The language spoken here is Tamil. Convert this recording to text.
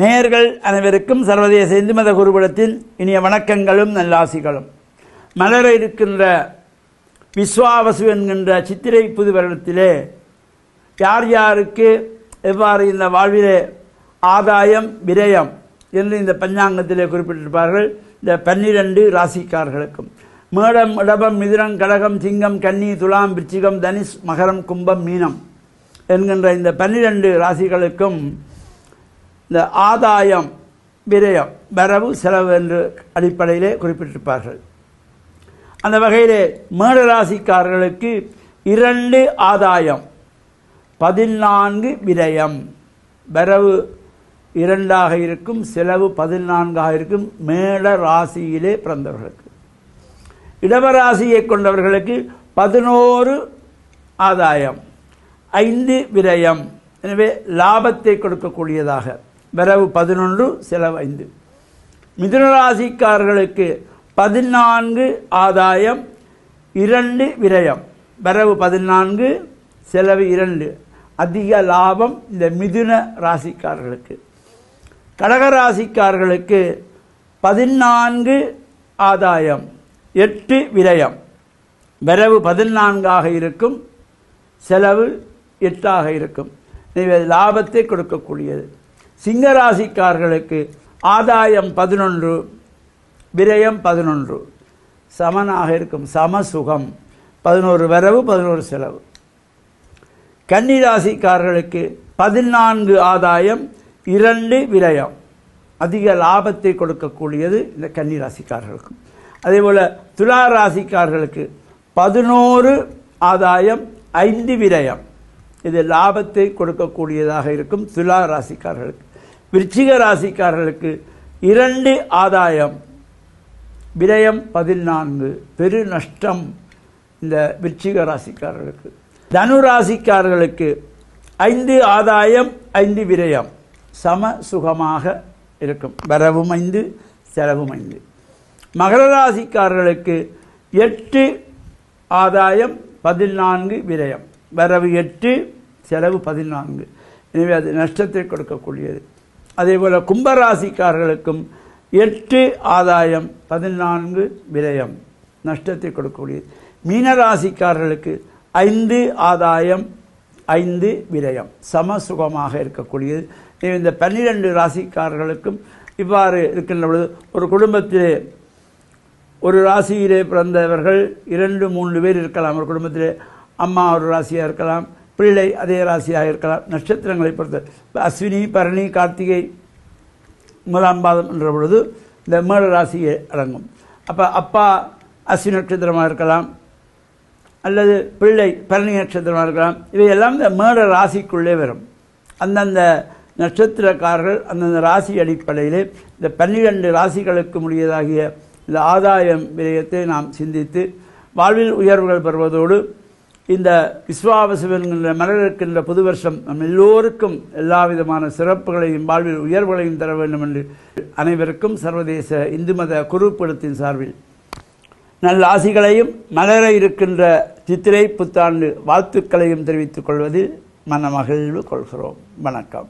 நேயர்கள் அனைவருக்கும் சர்வதேச இந்து மத குருபடத்தின் இனிய வணக்கங்களும் நல்லாசிகளும். மலர இருக்கின்ற விஸ்வாவசு என்கின்ற சித்திரை புது வருடத்திலே யார் யாருக்கு எவ்வாறு இந்த வாழ்விலே ஆதாயம் விரயம் என்று இந்த பஞ்சாங்கத்திலே குறிப்பிட்டிருப்பார்கள் இந்த பன்னிரண்டு ராசிக்காரர்களுக்கும். மேடம் இடபம் மிதுனம் கடகம் சிங்கம் கன்னி துலாம் விருச்சிகம் தனிஷ் மகரம் கும்பம் மீனம் என்கின்ற இந்த பன்னிரண்டு ராசிகளுக்கும் இந்த ஆதாயம் விரயம் வரவு செலவு என்று அடிப்படையிலே குறிப்பிட்டிருப்பார்கள். அந்த வகையிலே மேடராசிக்காரர்களுக்கு இரண்டு ஆதாயம். பதினான்கு விரயம். வரவு இரண்டாக இருக்கும் செலவு பதினான்காக இருக்கும் மேட ராசியிலே பிறந்தவர்களுக்கு. இடவராசியை கொண்டவர்களுக்கு பதினோரு ஆதாயம். ஐந்து விரயம். எனவே லாபத்தை கொடுக்கக்கூடியதாக. வரவு பதினொன்று செலவு ஐந்து. மிதுனராசிக்காரர்களுக்கு பதினான்கு ஆதாயம் இரண்டு விரயம். வரவு பதினான்கு செலவு இரண்டு. அதிக லாபம் இந்த மிதுன ராசிக்காரர்களுக்கு. கடகராசிக்காரர்களுக்கு பதினான்கு ஆதாயம் எட்டு விரயம். வரவு பதினான்காக இருக்கும் செலவு எட்டாக இருக்கும். லாபத்தை கொடுக்கக்கூடியது. சிங்கராசிக்காரர்களுக்கு ஆதாயம் பதினொன்று விரயம் பதினொன்று. சமனாக இருக்கும் சமசுகம் பதினோரு வரவு பதினோரு செலவு. கன்னிராசிக்காரர்களுக்கு பதினான்கு ஆதாயம் இரண்டு விரயம். அதிக லாபத்தை கொடுக்கக்கூடியது இந்த கன்னிராசிக்காரர்களுக்கும் அதேபோல் துலா ராசிக்காரர்களுக்கு பதினோரு ஆதாயம் ஐந்து விரயம். இது லாபத்தை கொடுக்கக்கூடியதாக இருக்கும் துலா ராசிக்காரர்களுக்கு விருச்சிக ராசிக்காரர்களுக்கு இரண்டு ஆதாயம். விரயம் பதினான்கு பெரு நஷ்டம் இந்த விருச்சிக ராசிக்காரர்களுக்கு. தனு ராசிக்காரர்களுக்கு ஐந்து ஆதாயம் ஐந்து விரயம். சம சுகமாக இருக்கும். வரவும் ஐந்து செலவும் ஐந்து. மகர ராசிக்காரர்களுக்கு எட்டு ஆதாயம் பதினான்கு விரயம். வரவு எட்டு செலவு பதினான்கு. எனவே அது நஷ்டத்தை கொடுக்கக்கூடியது. அதேபோல் கும்பராசிக்காரர்களுக்கும் எட்டு ஆதாயம் பதினான்கு விரயம் நஷ்டத்தை கொடுக்கக்கூடியது. மீனராசிக்காரர்களுக்கு ஐந்து ஆதாயம் ஐந்து விரயம் சமசுகமாக இருக்கக்கூடியது. இந்த பன்னிரெண்டு ராசிக்காரர்களுக்கும் இவ்வாறு இருக்கின்ற பொழுது ஒரு குடும்பத்திலே ஒரு ராசியிலே பிறந்தவர்கள் இரண்டு மூன்று பேர் இருக்கலாம். ஒரு குடும்பத்திலே அம்மா ஒரு ராசியாக இருக்கலாம். பிள்ளை அதே ராசியாக இருக்கலாம். நட்சத்திரங்களை பொறுத்த. அஸ்வினி பரணி கார்த்திகை முதலாம் பாதம் என்ற பொழுது இந்த மேட ராசியை அடங்கும். அப்போ அப்பா அஸ்வினி நட்சத்திரமாக இருக்கலாம். அல்லது பிள்ளை பரணி நட்சத்திரமாக இருக்கலாம். இவையெல்லாம் இந்த மேட ராசிக்குள்ளே வரும். அந்தந்த நட்சத்திரக்காரர்கள் அந்தந்த ராசி அடிப்படையிலே இந்த பன்னிரண்டு ராசிகளுக்கு முடியதாகிய இந்த ஆதாயம் விரயத்தை நாம் சிந்தித்து வாழ்வில் உயர்வுகள் பெறுவதோடு இந்த விஸ்வாவசம் என்கின்ற மலர் இருக்கின்ற புது வருஷம் நம் எல்லோருக்கும் எல்லா விதமான சிறப்புகளையும் வாழ்வில் உயர்வுகளையும் தர வேண்டும் என்று அனைவருக்கும் சர்வதேச இந்து மத குருப்படத்தின் சார்பில். நல்ல ஆசிகளையும் மலர இருக்கின்ற சித்திரை புத்தாண்டு வாழ்த்துக்களையும் தெரிவித்துக் கொள்வதில் மன மகிழ்வு கொள்கிறோம். வணக்கம்.